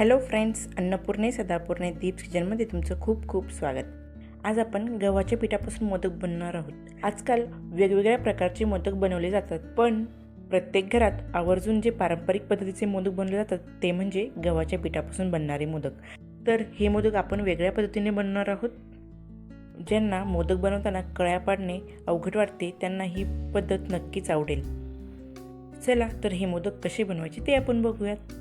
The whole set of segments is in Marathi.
हॅलो फ्रेंड्स अन्नपूर्णे सदापूर्णे दीप्स किचनमध्ये तुमचं खूप खूप स्वागत. आज आपण गव्हाच्या पिठापासून मोदक बनणार आहोत. आजकाल वेगवेगळ्या प्रकारचे मोदक बनवले जातात पण प्रत्येक घरात आवर्जून जे पारंपरिक पद्धतीचे मोदक बनवले जातात ते म्हणजे गव्हाच्या पिठापासून बनणारे मोदक. तर हे मोदक आपण वेगळ्या पद्धतीने बनणार आहोत. ज्यांना मोदक बनवताना कळ्या पाडणे अवघड वाटते त्यांना ही पद्धत नक्कीच आवडेल. चला तर हे मोदक कसे बनवायचे ते आपण बघूयात.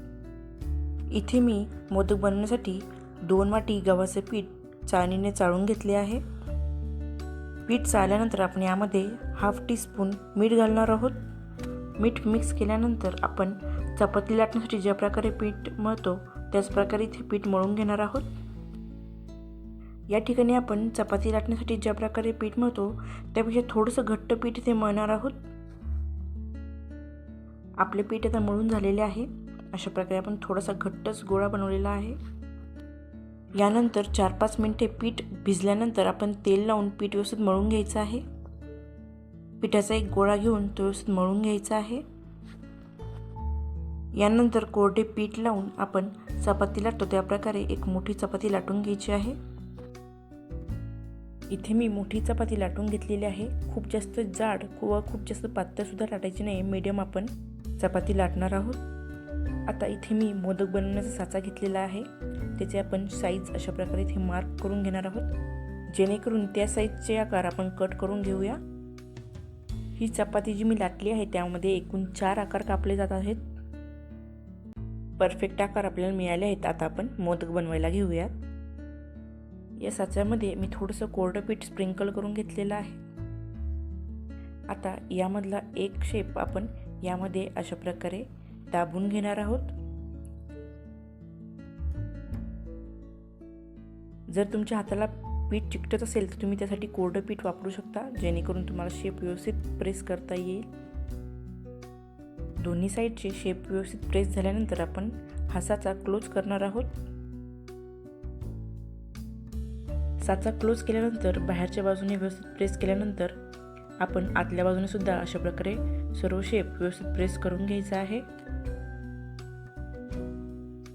इथे मी मोदक बनवण्यासाठी दोन वाटी गव्हाचे पीठ चाळणीने चाळून घेतले आहे. पीठ चाळल्यानंतर आपण यामध्ये हाफ टी स्पून मीठ घालणार आहोत. मीठ मिक्स केल्यानंतर आपण चपाती लाटण्यासाठी ज्या प्रकारे पीठ मळतो त्याच प्रकारे इथे पीठ मळून घेणार आहोत. या ठिकाणी आपण चपाती लाटण्यासाठी ज्या प्रकारे पीठ मळतो त्यापेक्षा थोडंसं घट्ट पीठ इथे मळणार आहोत. आपले पीठ आता मळून झालेले आहे. अशा प्रकारे आपण थोडासा घट्टच गोळा बनवलेला आहे. यानंतर चार पाच मिनटे पीठ भिजल्यानंतर आपण तेल लावून पीठ व्यवस्थित मळून घ्यायचं आहे. पिठाचा एक गोळा घेऊन तो व्यवस्थित मळून घ्यायचा आहे. यानंतर कोरडे पीठ लावून आपण चपाती लाटतो त्या प्रकारे एक मोठी चपाती लाटून घ्यायची आहे. इथे मी मोठी चपाती लाटून घेतलेली आहे. खूप जास्त जाड किंवा खूप जास्त पातळसुद्धा लाटायची नाही. मीडियम आपण चपाती लाटणार आहोत. आता इथे मी मोदक बनवण्याचा साचा घेतलेला आहे. त्याचे आपण साईज अशा प्रकारे इथे मार्क करून घेणार आहोत. जेणेकरून त्या साईजचे आकार आपण कट करून घेऊया. ही चपाती जी मी लाटली आहे त्यामध्ये एकूण चार आकार कापले जात आहेत. परफेक्ट आकार आपल्याला मिळाले आहेत. आता आपण मोदक बनवायला घेऊयात. या साच्यामध्ये मी थोडंसं कोरडं पीठ स्प्रिंकल करून घेतलेलं आहे. आता यामधला एक शेप आपण यामध्ये अशा प्रकारे दाबून घेणार आहोत. जर तुमच्या हाताला पीठ चिकटत असेल तर तुम्ही त्यासाठी कोरडं पीठ वापरू शकता जेणेकरून तुम्हाला शेप व्यवस्थित प्रेस करता येईल. दोन्ही साईडचे शेप व्यवस्थित प्रेस झाल्यानंतर आपण हासाचा क्लोज करणार आहोत. साचा क्लोज केल्यानंतर बाहेरच्या बाजूने व्यवस्थित प्रेस केल्यानंतर आपण आतल्या बाजूने सुद्धा अशा प्रकारे सर्व शेप व्यवस्थित प्रेस करून घ्यायचा आहे.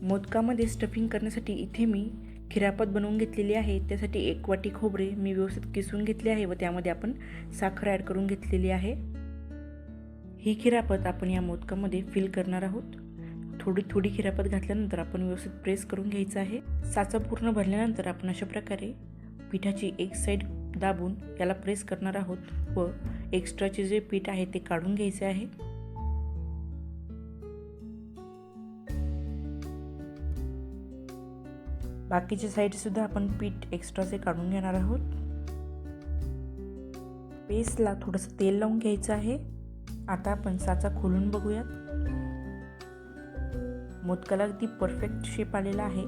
मोदकामध्ये स्टफिंग करण्यासाठी इथे मी खिरापत बनवून घेतलेली आहे. त्यासाठी एक वाटी खोबरे मी व्यवस्थित किसून घेतले आहे व त्यामध्ये आपण साखर ॲड करून घेतलेली आहे. ही खिरापत आपण या मोदकामध्ये फिल करणार आहोत. थोडी थोडी खिरापत घातल्यानंतर आपण व्यवस्थित प्रेस करून घ्यायचं आहे. साचा पूर्ण भरल्यानंतर आपण अशा प्रकारे पिठाची एक साईड दाबून याला प्रेस करणार आहोत व एक्स्ट्राचे जे पीठ आहे ते काढून घ्यायचे आहे. बाकीच्या साईडसुद्धा आपण पीठ एक्स्ट्राचे काढून घेणार आहोत. पेस्टला थोडंसं तेल लावून घ्यायचं आहे. आता आपण साचा खोलून बघूयात. मोदकाला अगदी परफेक्ट शेप आलेला आहे.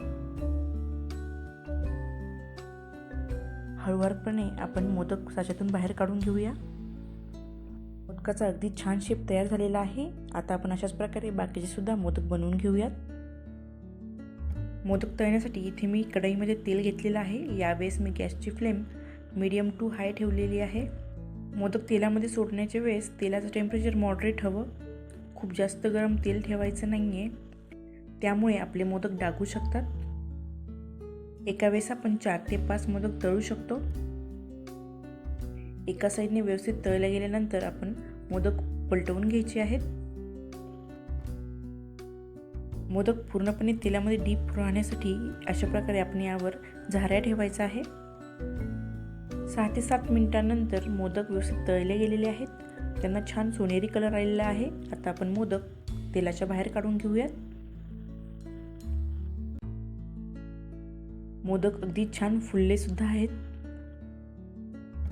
हळूवारपणे आपण मोदक साच्यातून बाहेर काढून घेऊया. मोदकाचा अगदी छान शेप तयार झालेला आहे. आता आपण अशाच प्रकारे बाकीचे सुद्धा मोदक बनवून घेऊयात. मोदक तळण्यासाठी इथे मी कढईमध्ये तेल घेतलेलं आहे. यावेळेस मी गॅसची फ्लेम मीडियम टू हाय ठेवलेली आहे. मोदक तेलामध्ये सोडण्याच्या वेळेस तेलाचं टेम्परेचर मॉडरेट हवं. खूप जास्त गरम तेल ठेवायचं नाही आहे त्यामुळे आपले मोदक डागू शकतात. एका वेळेस आपण चार ते पाच मोदक तळू शकतो. एका साईडने व्यवस्थित तळल्या गेल्यानंतर आपण मोदक पलटवून घ्यायचे आहेत. मोदक पूर्णपणे तेलामध्ये डीप राहण्यासाठी अशा प्रकारे आपण यावर झाऱ्या ठेवायचा आहे. सहा ते सात मिनिटांनंतर मोदक व्यवस्थित तळले गेलेले आहेत. त्यांना छान सोनेरी कलर आलेला आहे. आता आपण मोदक तेलाच्या बाहेर काढून घेऊयात. मोदक अगदी छान फुलले सुद्धा आहेत.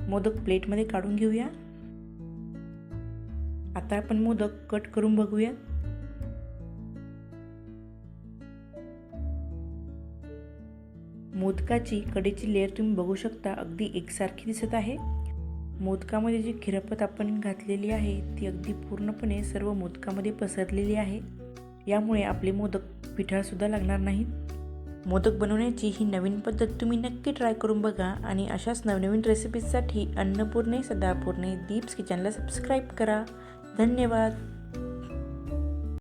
मोदक प्लेटमध्ये काढून घेऊया. आता आपण मोदक कट करून बघूया. मोदकाची कडेची लेअर तुम्ही बघू शकता अगदी एकसारखी दिसत आहे. मोदकामध्ये जी खिरपत आपण घातलेली आहे ती अगदी पूर्णपणे सर्व मोदकामध्ये पसरलेली आहे. यामुळे आपले मोदक पिठाळसुद्धा लागणार नाहीत. मोदक बनवण्याची ही नवीन पद्धत तुम्ही नक्की ट्राय करून बघा आणि अशाच नवनवीन रेसिपीजसाठी अन्नपूर्णे सदापूर्णे दीप्स किचनला सबस्क्राईब करा. धन्यवाद.